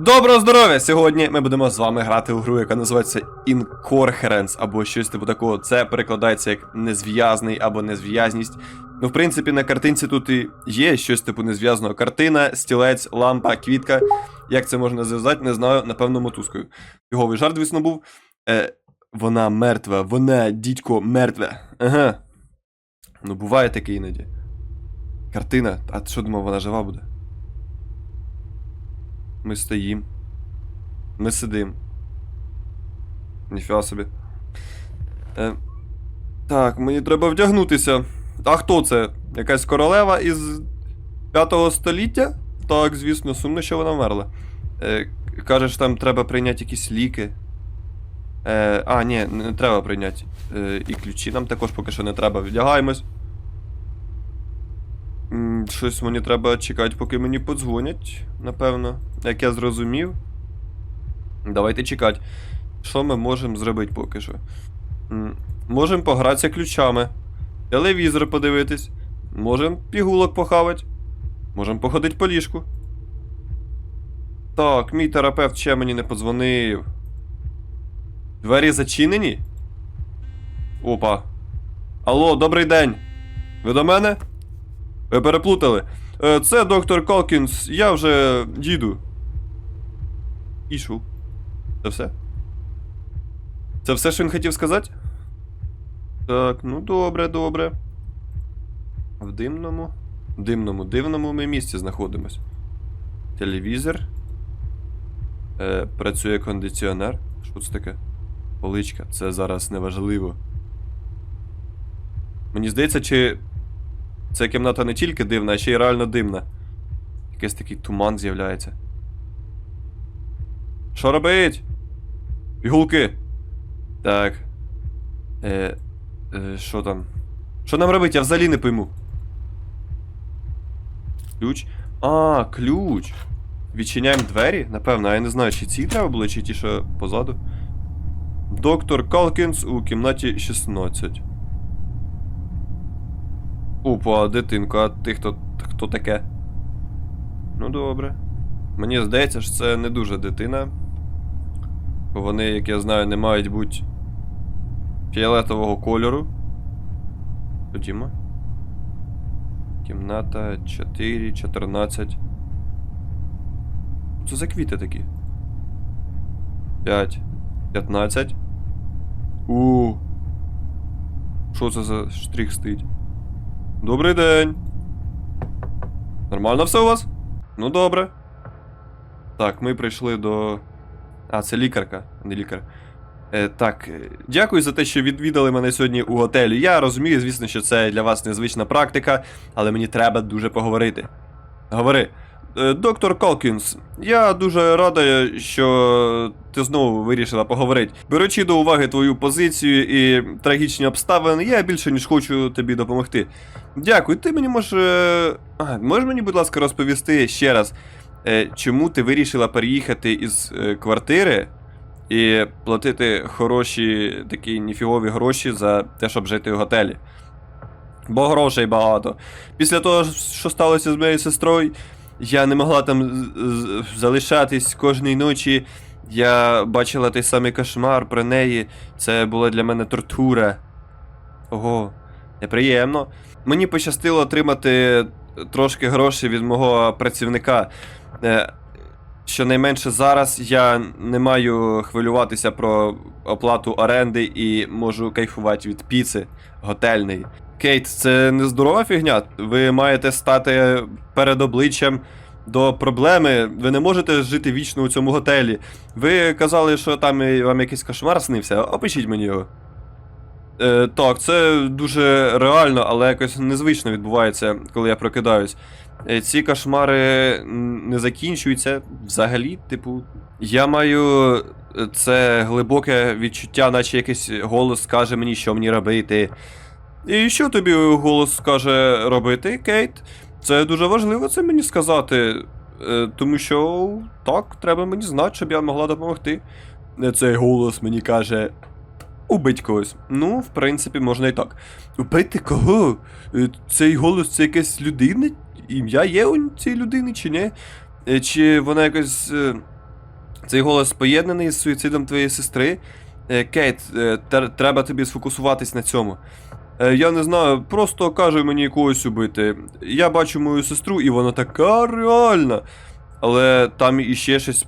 Доброго здоров'я! Сьогодні ми будемо з вами грати у гру, яка називається Incoherence або щось типу такого. Це перекладається як незв'язний або незв'язність. Ну, в принципі, на картинці тут і є щось типу незв'язного. Картина, стілець, лампа, квітка. Як це можна зв'язати, не знаю, напевно, мотузкою. Його жарт, звісно, був. Е, вона мертва, вона, дідько, мертва. Ага. Ну, буває таке іноді. Картина, а що думав, вона жива буде? Ми стоїм. Ми сидим. Ніфіга собі. Е, так, мені треба вдягнутися. А хто це? Якась королева із 5 століття? Так, звісно, сумно, що вона вмерла. Е, кажеш, там треба прийняти якісь ліки. Е, а, ні, не треба прийняти. Е, і ключі нам також поки що не треба. Вдягаємось. Щось мені треба чекати, поки мені подзвонять, напевно. Як я зрозумів. Давайте чекати. Що ми можемо зробити поки що? Можемо погратися ключами. Телевізор подивитись. Можемо пігулок похавати. Можемо походити по ліжку. Так, мій терапевт ще мені не подзвонив. Двері зачинені? Опа. Алло, добрий день. Ви до мене? Ви переплутали. Е, Це доктор Колкінс, я вже їду. Ішу. Це все? Це все, що він хотів сказати? Так, ну добре, добре. В димному. Димному, дивному ми місці знаходимось. Телевізор. Е, працює кондиціонер. Що це таке? Поличка. Це зараз неважливо. Мені здається, чи ця кімната не тільки дивна, а ще й реально димна. Якийсь такий туман з'являється. Що робить? Пігулки. Так. Е, е, що там? Що нам робити? Я взагалі не пойму. Ключ? А, ключ. Відчиняємо двері? Напевно, а я не знаю, чи ці треба було, чи ті, що позаду. Доктор Калкінс у кімнаті 16. Опа, дитинка, а ти хто, хто таке? Ну добре. Мені здається, що це не дуже дитина. Бо вони, як я знаю, не мають бути фіолетового кольору. Ходімо. Кімната 4, 14. Що за квіти такі? 5, 15. У. Що це за штрих стоїть? Добрий день. Нормально все у вас? Ну добре. Так, ми прийшли до. А, це лікарка, не лікар. Е, так, е, дякую за те, що відвідали мене сьогодні у готелі. Я розумію, звісно, що це для вас незвична практика, але мені треба дуже поговорити. Говори. Е, Доктор Колкінс, я дуже рада, що ти знову вирішила поговорити. Беручи до уваги твою позицію і трагічні обставини, я більше ніж хочу тобі допомогти. Дякую, ти мені можеш. е, А, можеш мені, будь ласка, розповісти ще раз, е, чому ти вирішила переїхати із квартири і платити хороші такі ніфігові гроші за те, щоб жити в готелі? Бо грошей багато. Після того, що сталося з моєю сестрою, я не могла там залишатись кожної ночі. Я бачила той самий кошмар про неї. Це була для мене тортура. Ого, неприємно. Мені пощастило отримати трошки грошей від мого працівника. Е, Щонайменше зараз я не маю хвилюватися про оплату оренди і можу кайфувати від піци готельної. Кейт, це не здорова фігня. Ви маєте стати перед обличчям до проблеми. Ви не можете жити вічно у цьому готелі. Ви казали, що там вам якийсь кошмар снився. Опишіть мені його. Е, так, це дуже реально, але якось незвично відбувається, коли я прокидаюсь. Е, ці кошмари не закінчуються взагалі. Типу, я маю е, це глибоке відчуття, наче якийсь голос скаже мені, що мені робити. І що тобі голос скаже робити, Кейт? Це дуже важливо це мені сказати. Е, Тому що так, треба мені знати, щоб я могла допомогти. Е, Цей голос мені каже. Убить когось. Ну, в принципі, можна і так. Убити кого? Е, Цей голос це якась людина? Ім'я є у цієї людини чи ні? Чи вона якось. Цей голос поєднаний з суїцидом твоєї сестри. Кейт, треба тобі сфокусуватись на цьому. Е, Я не знаю, просто каже мені когось убити. Я бачу мою сестру, і вона така реальна. Але там іще щось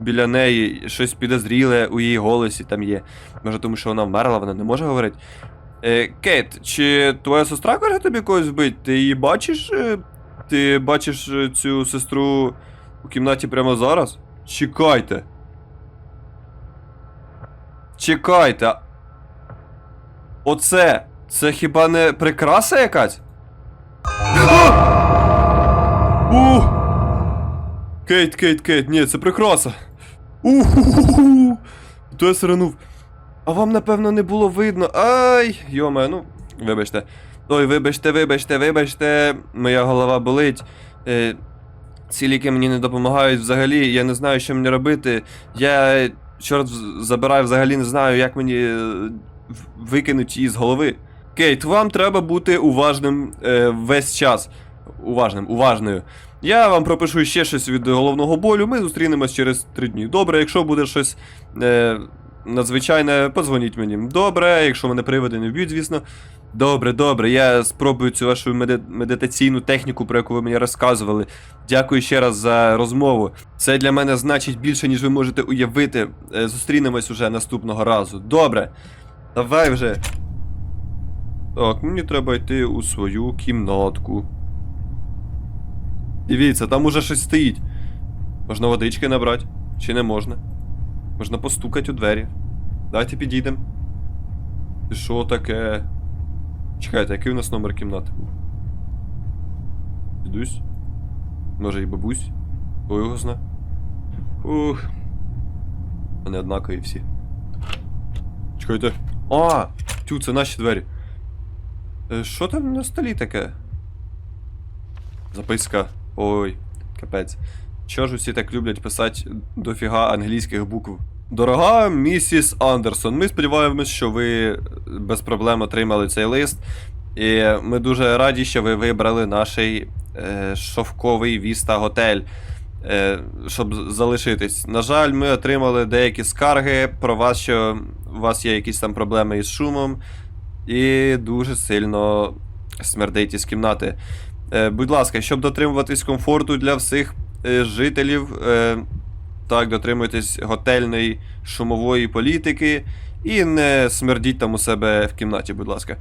біля неї, щось підозріле у її голосі там є. Може, тому що вона вмерла, вона не може говорити. Е, Кейт, чи твоя сестра каже тобі когось вбити? Ти її бачиш? е, Ти бачиш цю сестру у кімнаті прямо зараз? Чекайте. Чекайте. Оце. Це хіба не прикраса якась? Ух! Кейт, Кейт, Кейт, ні, це прикраса. Уху! То я сиранув. А вам, напевно, не було видно. Ай! Йоме, ну, вибачте. Ой, вибачте, вибачте, вибачте, моя голова болить. Е, ці ліки мені не допомагають взагалі, я не знаю, що мені робити. Я, чорт забираю, взагалі не знаю, як мені е, викинуть її з голови. Кейт, вам треба бути уважним е, весь час. Уважним, уважною. Я вам пропишу ще щось від головного болю. Ми зустрінемось через три дні. Добре, якщо буде щось е, надзвичайне, подзвоніть мені. Добре, якщо мене приводи не вб'ють, звісно. Добре, добре, я спробую цю вашу меди- медитаційну техніку, про яку ви мені розказували. Дякую ще раз за розмову. Це для мене значить більше, ніж ви можете уявити. Е, Зустрінемось уже наступного разу. Добре. Давай вже. Так, мені треба йти у свою кімнатку. Дивіться, там уже щось стоїть. Можна водички набрати? Чи не можна? Можна постукати у двері. Давайте підійдемо. Що таке? Чекайте, який у нас номер кімнати? Дідусь? Може і бабусь? Хто його зна? Ух. Вони однакові всі. Чекайте. А! Тю, це наші двері. Е, Що там на столі таке? Записка. Ой, капець. Чого ж усі так люблять писати дофіга англійських букв? Дорога місіс Андерсон, ми сподіваємось, що ви без проблем отримали цей лист. І ми дуже раді, що ви вибрали наш е, шовковий Віста готель, е, щоб залишитись. На жаль, ми отримали деякі скарги про вас, що у вас є якісь там проблеми із шумом, і дуже сильно смердить із кімнати. Е, будь ласка, щоб дотримуватись комфорту для всіх е, жителів, е, так, дотримуйтесь готельної шумової політики і не смердіть там у себе в кімнаті, будь ласка.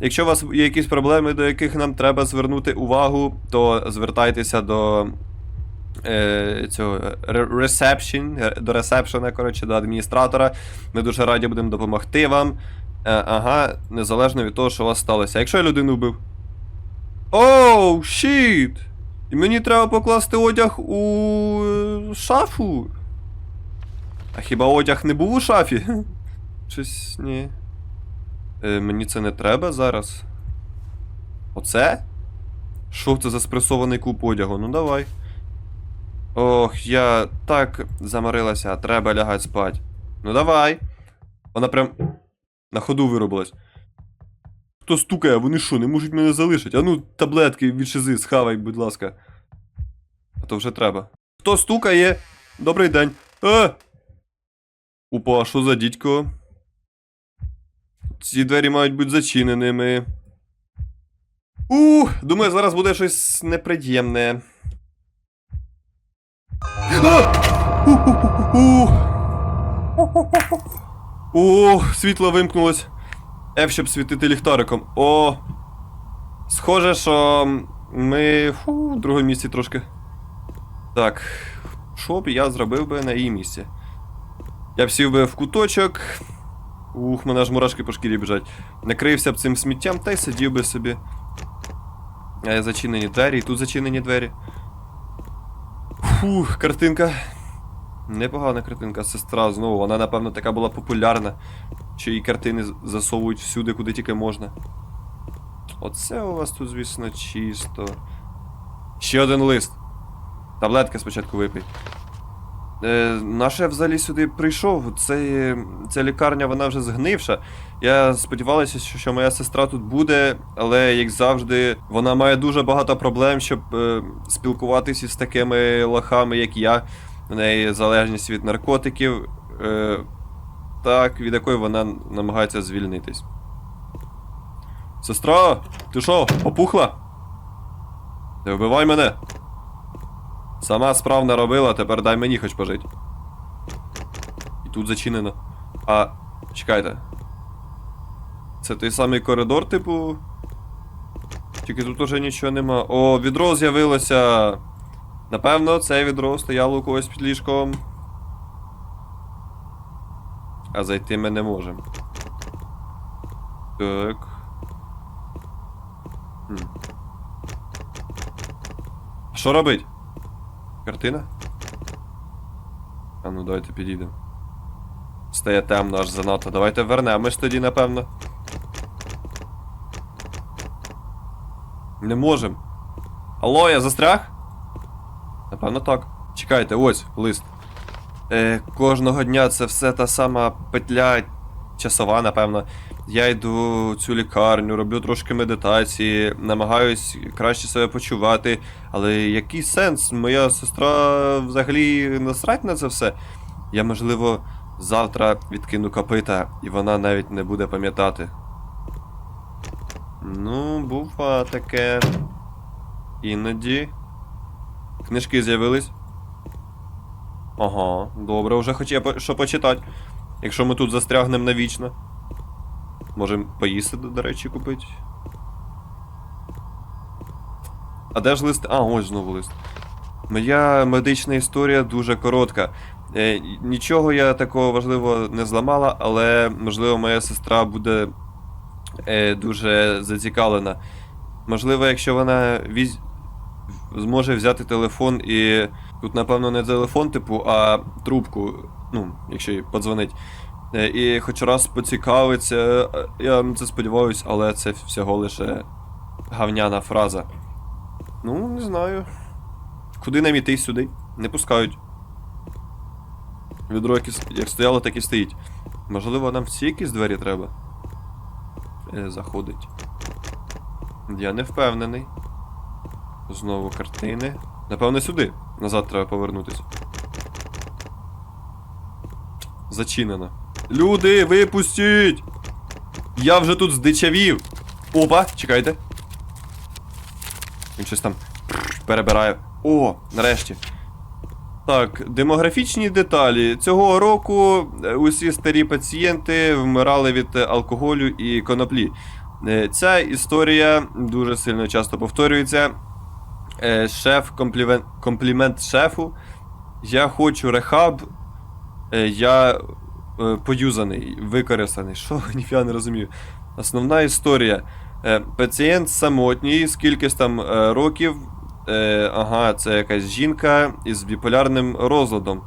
Якщо у вас є якісь проблеми, до яких нам треба звернути увагу, то звертайтеся до е, цього ре- reception, е, до ресепшена, коротше, до адміністратора. Ми дуже раді будемо допомогти вам. Е, ага, незалежно від того, що у вас сталося. Якщо я людину вбив. Оу, щіт! І мені треба покласти одяг у е, шафу. А хіба одяг не був у шафі? Щось ні. Е, мені це не треба зараз. Оце? Що це за спресований куп одягу? Ну давай. Ох, я так заморилася, треба лягати спать. Ну давай. Вона прям на ходу виробилась. Хто стукає, вони що, не можуть мене залишити? А ну, таблетки від шизи, схавай, будь ласка. А то вже треба. Хто стукає? Добрий день. А! Опа, що за дідько? Ці двері мають бути зачиненими. Ух, думаю, зараз буде щось неприємне. А! О, світло вимкнулось. F, щоб світити ліхтариком. О! Схоже, що ми фу, в другому місці трошки. Так. Що б я зробив би на її місці? Я б сів би в куточок. Ух, мене аж мурашки по шкірі біжать. Накрився б цим сміттям та й сидів би собі. Е, Зачинені двері, і тут зачинені двері. Фух, картинка. Непогана картинка, сестра знову. Вона, напевно, така була популярна. Її картини засовують всюди, куди тільки можна. Оце у вас тут, звісно, чисто. Ще один лист. Таблетки спочатку випий. Е, наше я взагалі сюди прийшов. Це, ця лікарня, вона вже згнивша. Я сподівалася, що, що моя сестра тут буде, але, як завжди, вона має дуже багато проблем, щоб е, спілкуватися з такими лохами, як я. В неї залежність від наркотиків, е, так, від якої вона намагається звільнитись. Сестра, ти що, опухла? Не вбивай мене. Сама справ не робила, тепер дай мені хоч пожити. І тут зачинено. А, чекайте. Це той самий коридор, типу. Тільки тут уже нічого нема. О, відро з'явилося. Напевно, це відро стояло у когось під ліжком. А зайти ми не можемо. Так. Хм. Що робить? Картина? А ну давайте підійдемо. Стає темно аж занадто. Давайте вернемось тоді, напевно. Не можем. Алло, я застряг? Напевно, так. Чекайте, ось лист. Е, кожного дня це все та сама петля часова, напевно. Я йду в цю лікарню, роблю трошки медитації, намагаюсь краще себе почувати. Але який сенс? Моя сестра взагалі насрать на це все. Я, можливо, завтра відкину копита, і вона навіть не буде пам'ятати. Ну, бува таке. Іноді. Книжки з'явились. Ага, добре, вже хоч є що почитати. Якщо ми тут застрягнемо навічно. Можемо поїсти, до речі, купити. А де ж лист? А, ось знову лист. Моя медична історія дуже коротка. Е, нічого я такого важливого не зламала, але можливо моя сестра буде е, дуже зацікавлена. Можливо, якщо вона віз... зможе взяти телефон і. Тут, напевно, не телефон, типу, а трубку, ну, якщо їй подзвонить. Е, І хоч раз поцікавиться, е, я на це сподіваюсь, але це всього лише гавняна фраза. Ну, не знаю. Куди нам іти сюди? Не пускають. Відро як, стояло, так і стоїть. Можливо, нам в ці якісь двері треба? Е, заходить. Я не впевнений. Знову картини. Напевно, сюди. Назад треба повернутися. Зачинено. Люди, випустіть! Я вже тут здичавів! Опа, чекайте. Він щось там перебирає. О, нарешті. Так, демографічні деталі. Цього року е, усі старі пацієнти вмирали від алкоголю і коноплі. Е, Ця історія дуже сильно часто повторюється. Е, Шеф, комплімент, комплімент шефу. Я хочу рехаб. Е, Я е, поюзаний, використаний. Що? Ніфіга не розумію. Основна історія. Е, Пацієнт самотній, скільки там е, років. Е, Ага, це якась жінка із біполярним розладом.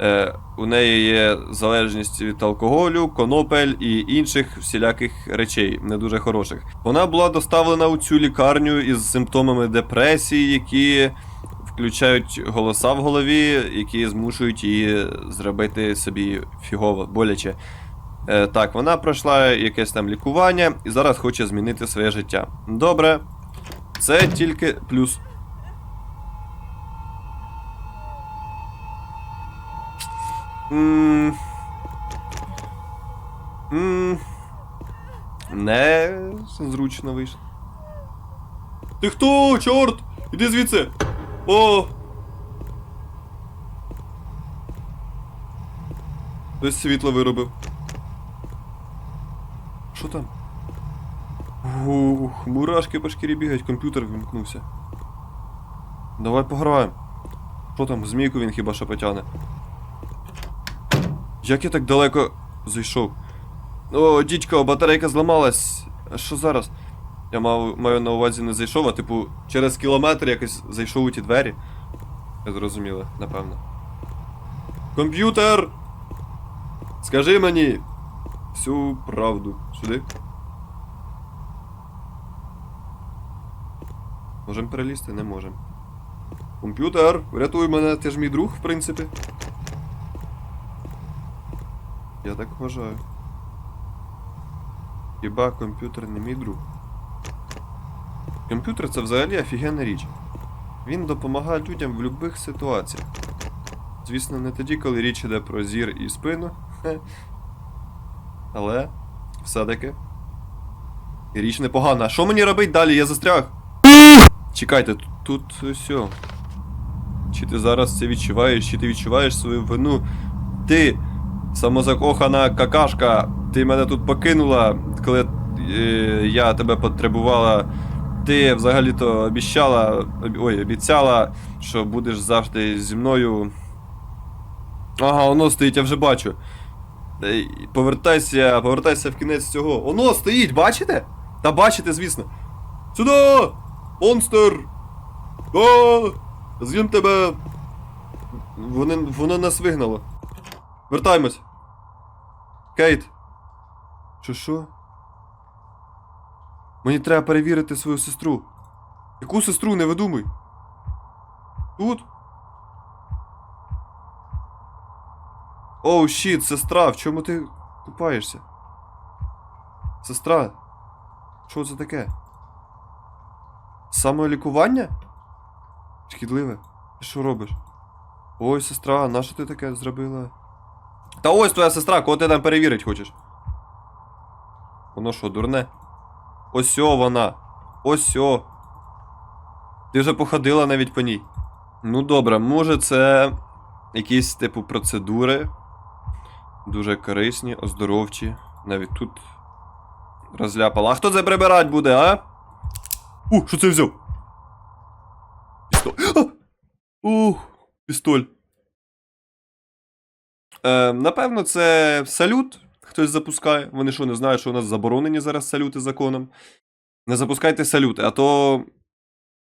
Е, У неї є залежність від алкоголю, конопель і інших всіляких речей, не дуже хороших. Вона була доставлена у цю лікарню із симптомами депресії, які включають голоса в голові, які змушують її зробити собі фігово, боляче. Е, так, вона пройшла якесь там лікування і зараз хоче змінити своє життя. Добре. Це тільки плюс. М. М. Не зручно вийшло. Ти хто, чорт? Іди звідси. О! Хтось світло виробив. Що там? Ух, мурашки по шкірі бігають, комп'ютер вимкнувся. Давай пограємо. Що там, змійку він хіба що потягне. Як я так далеко зайшов? О, дідько, батарейка зламалась. А що зараз? Я мав, маю на увазі не зайшов, а типу через кілометр якось зайшов у ті двері. Я зрозуміло, напевно. Комп'ютер! Скажи мені всю правду. Сюди. Можем перелізти? Не можем. Комп'ютер, врятуй мене, ти ж мій друг, в принципі. Я так вважаю. Хіба комп'ютер не мій друг? Комп'ютер це взагалі офігенна річ. Він допомагає людям в будь-яких ситуаціях. Звісно, не тоді, коли річ іде про зір і спину. Але все-таки. Річ непогана. Що мені робить далі? Я застряг. Чекайте, тут все. Чи ти зараз це відчуваєш, чи ти відчуваєш свою вину? Ти, самозакохана какашка, ти мене тут покинула, коли е, я тебе потребувала. Ти взагалі-то обіщала, ой, обіцяла, що будеш завжди зі мною. Ага, воно стоїть, я вже бачу. Е, Повертайся, повертайся в кінець цього. Воно стоїть, бачите? Та бачите, звісно. Сюди! Монстр! А! З'їм тебе! Вони, воно нас вигнало. Вертаємось. Кейт. Що що? Мені треба перевірити свою сестру. Яку сестру не видумуй? Тут? Оу, щіт, сестра, в чому ти купаєшся? Сестра? Що це таке? Самолікування? Шкідливе? Ти що робиш? Ой, сестра, на що ти таке зробила? Та ось твоя сестра, кого ти там перевірить хочеш? Воно що, дурне? Ось о вона. Ось о. Ти вже походила навіть по ній. Ну добре, може це якісь типу процедури. Дуже корисні, оздоровчі. Навіть тут розляпала. А хто це прибирать буде, а? У, що це взяв? Пістоль. Ух, пістоль. Е, напевно, це салют. Хтось запускає. Вони що, не знають, що у нас заборонені зараз салюти законом. Не запускайте салюти, а то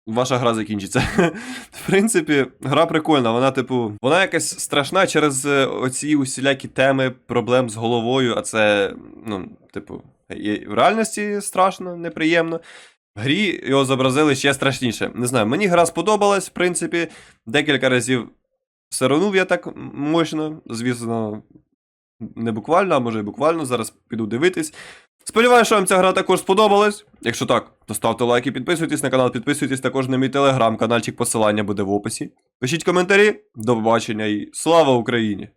ваша гра закінчиться. В принципі, гра прикольна. Вона, типу, вона якась страшна через е, оці усілякі теми проблем з головою, а це, ну, типу, в реальності страшно, неприємно. В грі його зобразили ще страшніше. Не знаю, мені гра сподобалась, в принципі, декілька разів сиранув я так мощно, звісно, не буквально, а може і буквально. Зараз піду дивитись. Сподіваюся, що вам ця гра також сподобалась. Якщо так, то ставте лайки, підписуйтесь на канал, підписуйтесь також на мій телеграм, каналчик посилання буде в описі. Пишіть коментарі, до побачення і слава Україні!